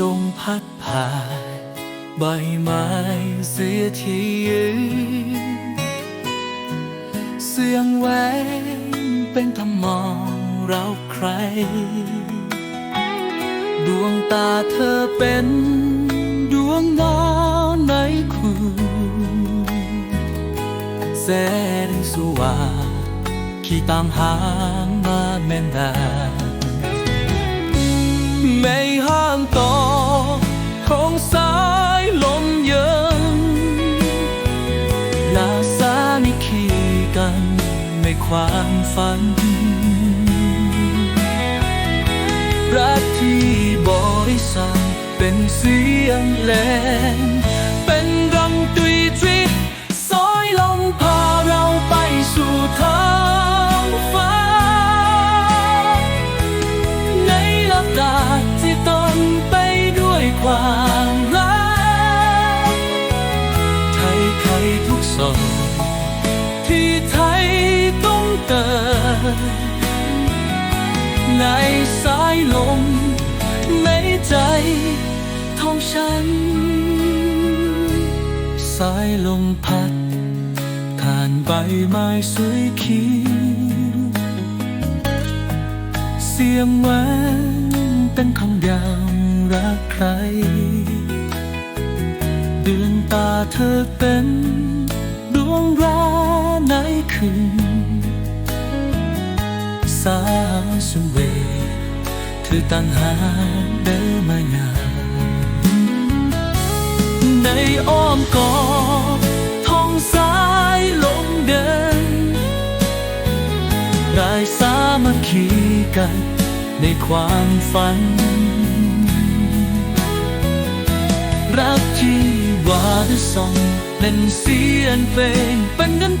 ลมพัดผ่านใบไม้เสียทียืนเสียงแหวนเป็นทำมองเราใคร ดวงตาเธอเป็นดวงดาวในคืนแสงสว่างที่ตามหามาแม่นดาไม่ห้า ในความฝัน รักที่บริสุทธิ์เป็นเสียงแหล ในสายลม ในใจทองฉัน สายลมพัด ผ่านใบไม้สวยเขียวเสียงแหวนเป็นคำยามรักใครเดือนตาเธอเป็นดวงราในคืน เธอตั้งหาเดินมานาในอ้อมกอดท้องสายลมเดินได้สามัคคีกันในความฝัน รักที่วาด้วยส่งเป็นเสียงเพลงเป็นดน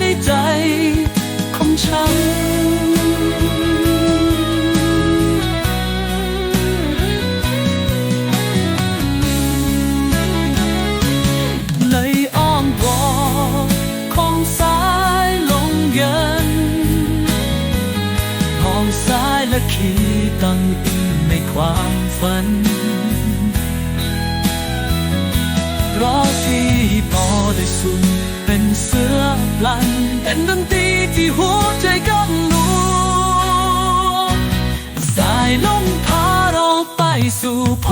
ในใจของฉัน ในอ้อมกอดของสายลมเย็นห้องสายและขีตั้งอิงในความฝันรอที่พอได้สุน เป็นเสือพลัน เป็นดนตรีที่หัวใจกำลัวสายลมพาเราไปสู่พ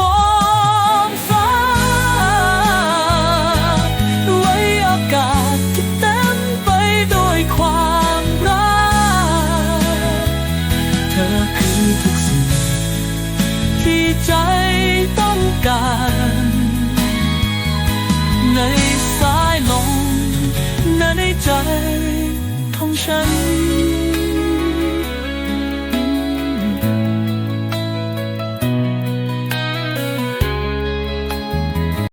ใจของฉัน